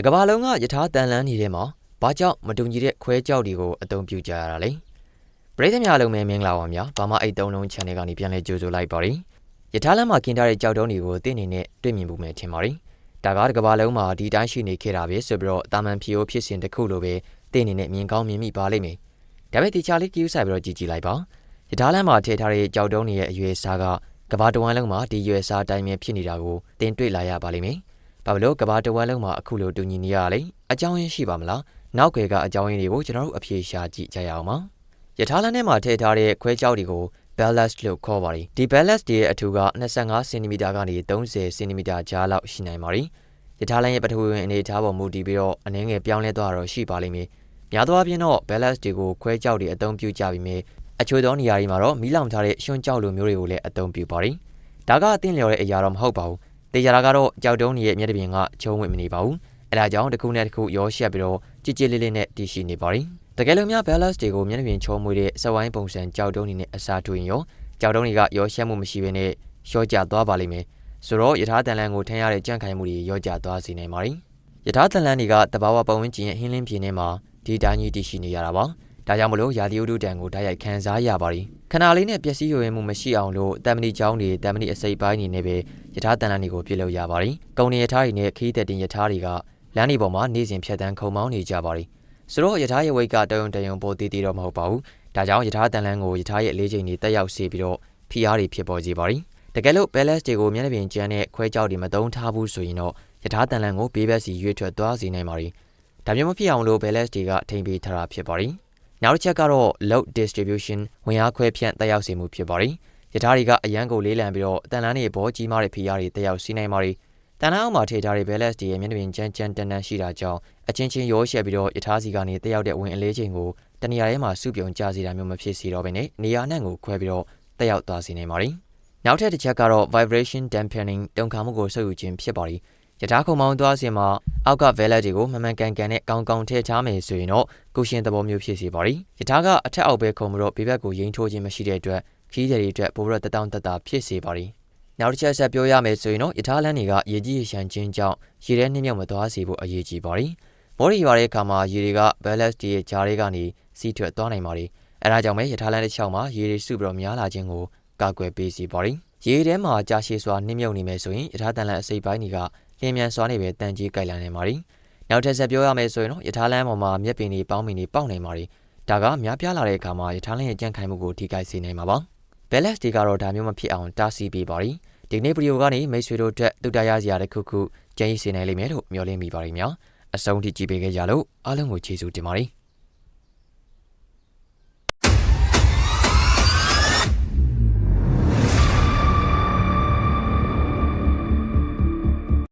တကဘာလုံးကယထာတန်လန်းနေတဲ့မှာဘာကြောင့်မတူညီတဲ့ခွဲကြောက်တွေကိုအသုံးပြုကြရတာလဲပရိသတ်များလုံးပဲမင်္ဂလာပါများဘာမှအိတ်သုံးလုံး channel ကနေပြန်လဲကြိုဆိုလိုက်ပါရယ်ယထာလန်းမှာกินထားတဲ့ကြောက်တုံးတွေကိုသိနေနဲ့တွေ့မြင်မှုမယ်ထင်ပါရယ်ဒါကတကဘာလုံးမှာဒီတိုင်းရှိနေခဲ့တာပဲဆိုပြီးတော့တာမန်ဖြီယိုဖြစ်စဉ်တစ်ခုလိုပဲသိနေနဲ့မြင်ကောင်းမြင်မိပါလိမ့်မယ်ဒါပေမဲ့ဒီချာလေးကြည့်ဆိုင်ပြီးတော့ကြည့်ကြည့်လိုက်ပါယထာလန်းမှာထည့်ထားတဲ့ကြောက်တုံးတွေရဲ့အရွယ်စားကကဘာတဝမ်းလုံးမှာဒီရွယ်စားအတိုင်းပဲဖြစ်နေတာကိုသင်တွေ့လာရပါလိမ့်မယ် ဘာလို့ကဘာတဝမ်းလုံးမှာအခုလိုတူညီနေရလဲအကြောင်းရင်းရှိပါမလားနောက်ွယ်ကအကြောင်းရင်းတွေကိုကျွန်တော်တို့အဖြေရှာကြည့်ကြရအောင်ပါယထာလန်းထဲမှာထည့်ထားတဲ့ခွဲကြောက်တွေကို ballast လို့ခေါ်ပါတယ်ဒီ ballast တွေရဲ့အထူက25 cm ကနေ30 cm ကြားလောက်ရှိနိုင်ပါတယ်ယထာလန်းရဲ့ပထဝီဝင်အနေအထားပေါ်မူတည်ပြီးတော့အနည်းငယ်ပြောင်းလဲသွားတော့ရှိပါလိမ့်မယ်များသောအားဖြင့်တော့ ballast တွေကိုခွဲကြောက်တွေအသုံးပြုကြပြီးမြဲအချို့သောနေရာတွေမှာတော့မီးလောင်ထားတဲ့ရွှွန့်ကြောက်လိုမျိုးတွေကိုလည်းအသုံးပြုပါတယ်ဒါကအသင့်လျော်တဲ့အရာတော့မဟုတ်ပါဘူး တေချာတာကတော့ကြောက်တုံးကြီးရဲ့မျက်နှာပြင်ကချုံဝင်မနေပါဘူးအဲဒါကြောင့်တစ်ခုနဲ့တစ်ခုရောရှက်ပြီးတော့ကြည်ကြည်လေးလေးနဲ့တည်ရှိနေပါတယ်တကယ်လို့များ balance တွေကိုမျက်နှာပြင်ချုံမွေတဲ့စဝိုင်းပုံစံကြောက်တုံးကြီးနဲ့အစားထိုးရင်ရောကြောက်တုံးတွေကရောရှက်မှုမရှိဘဲနဲ့ရောကျသွားပါလိမ့်မယ်ဆိုတော့ယထာတန်လန်ကိုထမ်းရတဲ့ကြန့်ခိုင်မှုတွေရောကျသွားစေနိုင်ပါတယ်ယထာတန်လန်တွေကတဘာဝပတ်ဝန်းကျင်ရဲ့ဟင်းလင်းပြင်းထဲမှာဒီတိုင်းကြီးတည်ရှိနေရတာပါ ဒါကြောင့်မလို့ရာသီဥတုတန်ကိုတိုက်ရိုက်ခံစားရပါတယ်ခဏလေးနဲ့ပျက်စီးရွယ်မှုမရှိအောင်လို့တမ်မဏီချောင်းတွေတမ်မဏီအစိပ်ပိုင်းနေနဲ့ပဲယထာတန်လန်တွေကိုပြုလုပ်ရပါတယ်။ကုံနေယထာတွေနဲ့ခီးတဲ့တင်ယထာတွေကလမ်းတွေပေါ်မှာနေစဉ်ဖြတ်တန်းခုံမောင်းနေကြပါတယ်။ဆိုတော့ယထာရဲ့ဝိတ်ကတယုံတယုံပေါ်တည်တည်တော့မဟုတ်ပါဘူး။ဒါကြောင့်ယထာတန်လန်ကိုယထာရဲ့လေးချိန်တွေတက်ရောက်စေပြီးတော့ဖိအားတွေဖြစ်ပေါ်စေပါတယ်။တကယ်လို့ balance တွေကိုမျက်နှာပြင်ကျန်းတဲ့ခွဲကြောက်တွေမသုံးထားဘူးဆိုရင်တော့ယထာတန်လန်ကိုဘေးဘက်စီရွေ့ထွက်သွားစေနိုင်ပါတယ်။ဒါမျိုးမဖြစ်အောင်လို့ balance တွေကထိမ့်ပေးထားတာဖြစ်ပါတယ်။ နောက်တစ်ချက်ကတော့ load distribution ဝင်အားခွဲဖြန့်တက်ရောက်စေမှုဖြစ်ပါတယ်။ယထာတွေကအရန်ကိုလေးလံပြီးတော့တန်လန်းတွေဘောကြီးမားတဲ့ဖိအားတွေတက်ရောက်စီးနိုင်ပါတယ်။တန်လန်းအောင်မှာထည့်ထားတဲ့ balance တွေရဲ့မျက်နှာပြင်ကြမ်းကြမ်းတန်တန်ရှိတာကြောင့်အချင်းချင်းရောရှက်ပြီးတော့ယထာစီကနေတက်ရောက်တဲ့ဝင်အလေးချိန်ကိုတနေရာထဲမှာစုပြုံကျစေတာမျိုးမဖြစ်စေတော့ဘဲနဲ့နေရာနဲ့ကိုခွဲပြီးတော့တက်ရောက်သွားစေနိုင်ပါတယ်။နောက်ထပ်တစ်ချက်ကတော့ vibration dampening တုန်ခါမှုကိုဆုပ်ယူခြင်းဖြစ်ပါတယ်။ ယထာခုံမောင်းသွားစဉ်မှာအောက်က valve တွေကိုမမှန်ကန်ကန်နဲ့ကောင်းကောင်းထည့်ထားမယ်ဆိုရင်တော့ကုရှင်သဘောမျိုးဖြစ်စေပါသည်ယထာကအထက်အောက်ပဲခုံပြီးတော့ဘေးဘက်ကိုယိမ်းထိုးခြင်းမရှိတဲ့အတွက်ခီးတယ်တွေအတွက်ပိုပြီးတော့တတောင်းတတာဖြစ်စေပါသည်နောက်တစ်ချက်ဆက်ပြောရမယ်ဆိုရင်တော့ယထာလန်းတွေကရေကြီးရေရှမ်းခြင်းကြောင့်ရေထဲနှိမ့်မြုပ်မသွားစေဖို့အရေးကြီးပါသည်မော်ရီရွာတဲ့အခါမှာရေတွေက balance တွေရဲ့ဂျားတွေကနေစီးထွက်သွားနိုင်ပါသည်အဲဒါကြောင့်ပဲယထာလန်းတစ်ချောင်းမှာရေတွေစုပြီးတော့များလာခြင်းကိုကာကွယ်ပေးစီပါသည်ရေထဲမှာကြာရှည်စွာနှိမ့်မြုပ်နေမယ်ဆိုရင်ယထာတန်လန်အစိပ်ပိုင်းတွေက လျင်မြန်စွာနေပဲတန်ကြီးကြိုက်လာနေပါသည်နောက်ထပ်ဆက်ပြောရမယ်ဆိုရင်တော့ယထာလန်းပေါ်မှာမြက်ပင်တွေပေါင်းပင်တွေပေါက်နေပါသည်ဒါကများပြားလာတဲ့အခါမှာယထာလန်းရဲ့ကြန့်ခိုင်မှုကိုထိခိုက်စေနိုင်မှာပါဘယ်လက်စ်တွေကတော့ဒါမျိုးမဖြစ်အောင်တားဆီးပေးပါသည်ဒီနေ့ဗီဒီယိုကနေမိတ်ဆွေတို့အတွက်တူတရစရာတစ်ခုခုကြံ့ရည်စေနိုင်လိမ့်မယ်လို့မျှော်လင့်မိပါတယ်များအဆုံးထိကြည့်ပေးကြလို့အားလုံးကိုကျေးဇူးတင်ပါတယ်